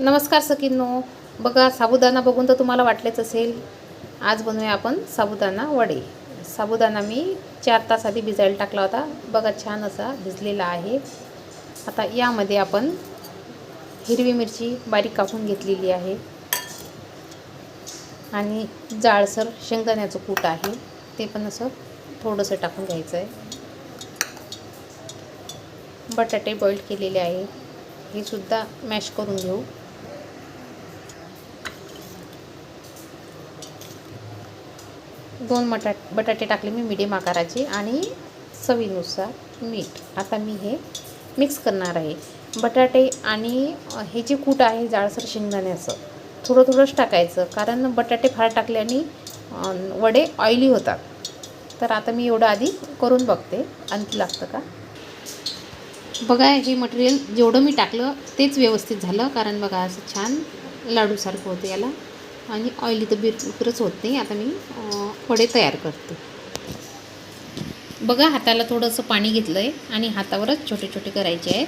नमस्कार सकींनो बघा साबुदाणा बघून तर तुम्हाला वाटलेच असेल. आज बनवूया आपण साबुदाणा वडे. साबुदाणा मी चार तास आधी भिजायला टाकला होता. बघा छान असा भिजलेला आहे. आता यामध्ये आपण हिरवी मिरची बारीक कापून घेतलेली आहे. आणि जाळसर शेंगदाण्याचं कूट आहे. ते पण असं थोडंसं टाकून घ्यायचं आहे. बटाटे बॉईल केलेले आहे. हे सुद्धा मॅश करून घेऊ. दोन मटा बटाटे टाकले मी मिडियम आकाराचे आणि चवीनुसार मीठ. आता मी हे मिक्स करणार आहे. बटाटे आणि हे जे कूट आहे जाळसर शेंगदाण्याचं थोडं थोडंच टाकायचं कारण बटाटे फार टाकल्याने वडे ऑइली होतात. तर आता मी एवढं आधी करून बघते. आणखी लागतं का? बघा हे मटेरियल जेवढं मी टाकलं तेच व्यवस्थित झालं कारण बघा असं छान लाडूसारखं होतं याला. आणि ऑइली तर बिलकुलच होत नाही. आता मी वडे तयार करते. बघा हाताला थोडंसं पाणी घेतलं आहे आणि हातावरच छोटे छोटे करायचे आहेत.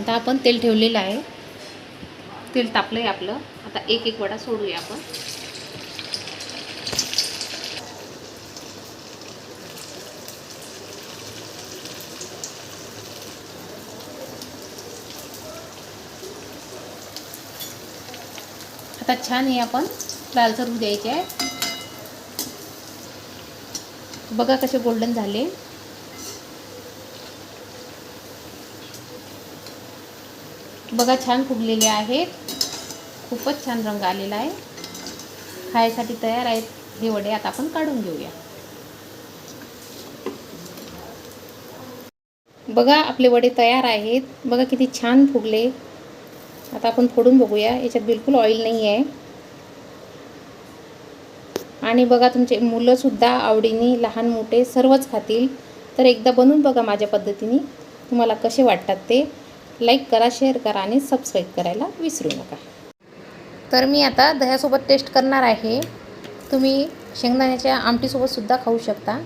आता आपण तेल ठेवलेलं आहे. तेल तापलं आहे आपलं. आता एक एक वडा सोडूया आपण. आता छान हे आपण लालसर होऊ द्यायचे आहे. बघा कसे गोल्डन झाले. बघा छान फुगलेले आहेत. खूपच छान रंग आलेला आहे. खायसाठी तयार आहेत हे वडे. आता आपण काढून घेऊया. बघा आपले वडे तयार आहेत. बघा किती छान फुगले. आता आपण फोडून बघूया. याच्यात बिलकुल ऑइल नाही आहे आणि बघा तुमचे मुलंसुद्धा आवडीने लहान मोठे सर्वच खातील. तर एकदा बनवून बघा माझ्या पद्धतीने. तुम्हाला कसे वाटतात ते? लाईक करा शेअर करा आणि सबस्क्राईब करायला विसरू नका. तर मी आता दह्यासोबत टेस्ट करणार आहे. तुम्ही शेंगदाण्याच्या आमटीसोबतसुद्धा खाऊ शकता.